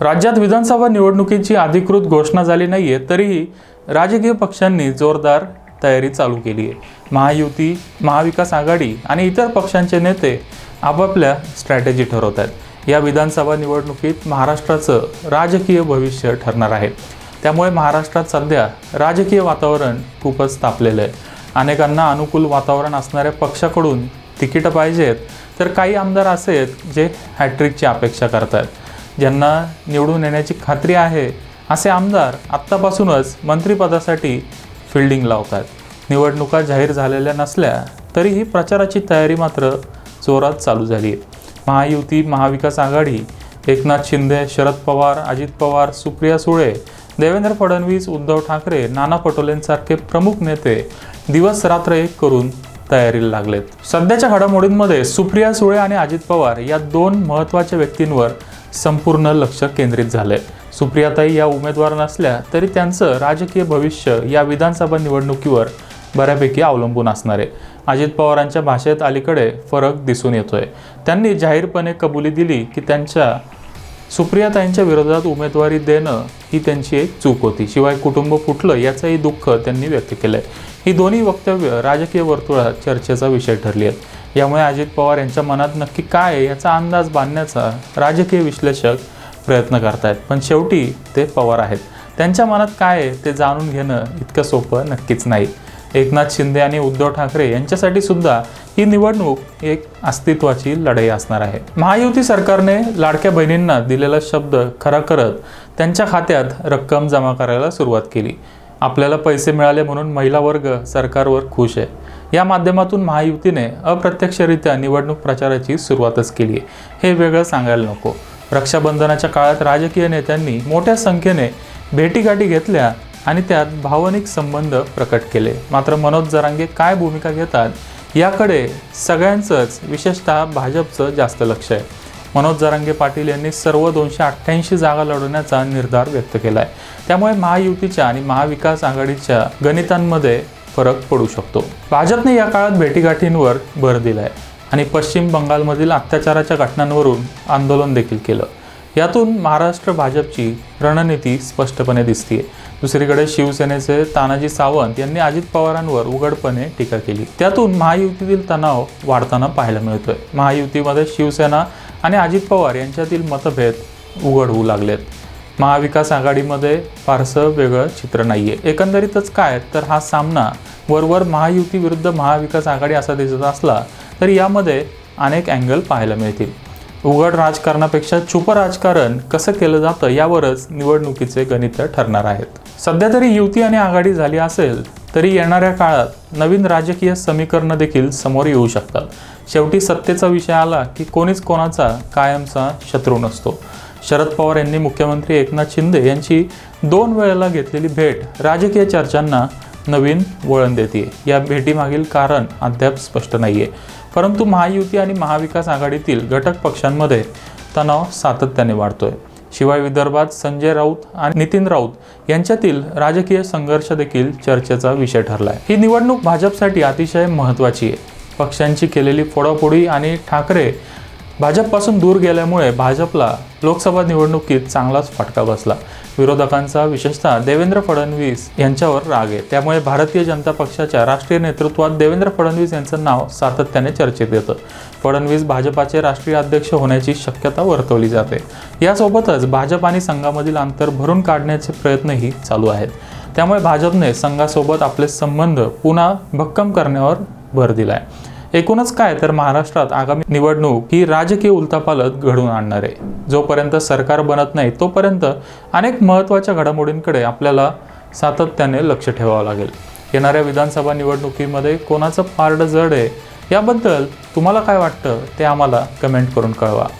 राज्यात विधानसभा निवडणुकीची अधिकृत घोषणा झाली नाही आहे तरीही राजकीय पक्षांनी जोरदार तयारी चालू केली आहे. महायुती महाविकास आघाडी आणि इतर पक्षांचे नेते आपापल्या स्ट्रॅटेजी ठरवत आहेत. या विधानसभा निवडणुकीत महाराष्ट्राचं राजकीय भविष्य ठरणार आहे. त्यामुळे महाराष्ट्रात सध्या राजकीय वातावरण खूपच तापलेलं आहे. अनेकांना अनुकूल वातावरण असणाऱ्या पक्षाकडून तिकीटं पाहिजेत तर काही आमदार असे आहेत जे हॅट्रिकची अपेक्षा करतात ज्यांना निवडून येण्याची खात्री आहे असे आमदार आत्तापासूनच मंत्रिपदासाठी फिल्डिंग लावतात. निवडणुका जाहीर झालेल्या नसल्या तरीही प्रचाराची तयारी मात्र जोरात चालू झाली. आहे महायुती महाविकास आघाडी एकनाथ शिंदे शरद पवार अजित पवार सुप्रिया सुळे देवेंद्र फडणवीस उद्धव ठाकरे नाना पटोलेंसारखे प्रमुख नेते दिवस रात्र एक करून तयारीला लागलेत. सध्याच्या घडामोडींमध्ये सुप्रिया सुळे आणि अजित पवार या दोन महत्त्वाच्या व्यक्तींवर संपूर्ण लक्ष केंद्रित झालंय. सुप्रियाताई या उमेदवार नसल्या तरी त्यांचं राजकीय भविष्य या विधानसभा निवडणुकीवर बऱ्यापैकी अवलंबून असणार आहे. अजित पवारांच्या भाषेत अलीकडे फरक दिसून येतोय. त्यांनी जाहीरपणे कबुली दिली की त्यांच्या सुप्रियाताईंच्या विरोधात उमेदवारी देणं ही त्यांची एक चूक होती. शिवाय कुटुंब फुटलं याचंही दुःख त्यांनी व्यक्त केलंय. ही दोन्ही वक्तव्य राजकीय वर्तुळात चर्चेचा विषय ठरली आहेत. यामुळे अजित पवार यांच्या मनात नक्की काय आहे याचा अंदाज बांधण्याचा राजकीय विश्लेषक प्रयत्न करतायत. पण शेवटी ते पवार आहेत. त्यांच्या मनात काय आहे ते जाणून घेणं इतकं सोपं नक्कीच नाही. एकनाथ शिंदे आणि उद्धव ठाकरे यांच्यासाठी सुद्धा ही निवडणूक एक अस्तित्वाची लढाई असणार आहे. महायुती सरकारने लाडक्या बहिणींना दिलेला शब्द खरा करत त्यांच्या खात्यात रक्कम जमा करायला सुरुवात केली. आपल्याला पैसे मिळाले म्हणून महिला वर्ग सरकारवर खुश आहे. या माध्यमातून महायुतीने अप्रत्यक्षरित्या निवडणूक प्रचाराची सुरुवातच केली आहे. हे वेगळं सांगायला नको. रक्षाबंधनाच्या काळात राजकीय नेत्यांनी मोठ्या संख्येने भेटीगाठी घेतल्या आणि त्यात भावनिक संबंध प्रकट केले. मात्र मनोज जरांगे काय भूमिका घेतात याकडे सगळ्यांचंच विशेषतः भाजपचं जास्त लक्ष आहे. मनोज जरांगे पाटील यांनी सर्व दोनशे अठ्ठ्याऐंशी जागा लढवण्याचा निर्धार व्यक्त केला आहे त्यामुळे महायुतीच्या आणि महाविकास आघाडीच्या गणितांमध्ये फरक पडू शकतो. भाजपने या काळात भेटीगाठींवर भर दिला आहे आणि पश्चिम बंगालमधील अत्याचाराच्या घटनांवरून आंदोलन देखील केलं. यातून महाराष्ट्र भाजपची रणनीती स्पष्टपणे दिसतीये. दुसरीकडे शिवसेनेचे तानाजी सावंत यांनी अजित पवारांवर उघडपणे टीका केली. त्यातून महायुतीतील तणाव वाढताना पाहायला मिळतोय. महायुतीमध्ये शिवसेना आणि अजित पवार यांच्यातील मतभेद उघड होऊ लागलेत. महाविकास आघाडीमध्ये फारसं वेगळं चित्र नाही आहे एकंदरीतच काय? तर हा सामना वरवर महायुती विरुद्ध महाविकास आघाडी असा दिसत असला तरी यामध्ये अनेक अँगल पाहायला मिळतील. उघड राजकारणापेक्षा छुप राजकारण कसं केलं जातं यावरच निवडणुकीचे गणित ठरणार आहेत. सध्या तरी युती आणि आघाडी झाली असेल तरी येणाऱ्या काळात नवीन राजकीय समीकरणं देखील समोर येऊ शकतात. शेवटी सत्तेचा विषय आला की कोणीच कोणाचा कायमचा शत्रू नसतो. शरद पवार यांनी मुख्यमंत्री एकनाथ शिंदे यांची दोन वेळेला घेतलेली भेट राजकीय चर्चांना नवीन वळण देते या भेटीमागील कारण अद्याप स्पष्ट नाही आहे परंतु महायुती आणि महाविकास आघाडीतील घटक पक्षांमध्ये तणाव सातत्याने वाढतोय. शिवाय विदर्भात संजय राऊत आणि नितीन राऊत यांच्यातील राजकीय संघर्ष देखील चर्चेचा विषय ठरलाय. ही निवडणूक भाजपसाठी अतिशय महत्त्वाची आहे. पक्षांची केलेली फोडाफोडी आणि ठाकरे भाजपपासून दूर गेल्यामुळे भाजपला लोकसभा निवडणुकीत चांगलाच फटका बसला. विरोधकांचा विशेषतः देवेंद्र फडणवीस यांच्यावर राग आहे. त्यामुळे भारतीय जनता पक्षाच्या राष्ट्रीय नेतृत्वात देवेंद्र फडणवीस यांचं नाव सातत्याने चर्चेत येतं. फडणवीस भाजपाचे राष्ट्रीय अध्यक्ष होण्याची शक्यता वर्तवली जाते. यासोबतच भाजप आणि संघामधील अंतर भरून काढण्याचे प्रयत्नही चालू आहेत. त्यामुळे भाजपने संघासोबत आपले संबंध पुन्हा भक्कम करण्यावर भर दिलाय. एकूणच काय तर महाराष्ट्रात आगामी निवडणूक ही राजकीय उलतापालत घडवून आणणार आहे. जोपर्यंत सरकार बनत नाही तोपर्यंत अनेक महत्त्वाच्या घडामोडींकडे आपल्याला सातत्याने लक्ष ठेवावं लागेल. येणाऱ्या विधानसभा निवडणुकीमध्ये कोणाचं पारडं जड आहे याबद्दल तुम्हाला काय वाटतं ते आम्हाला कमेंट करून कळवा.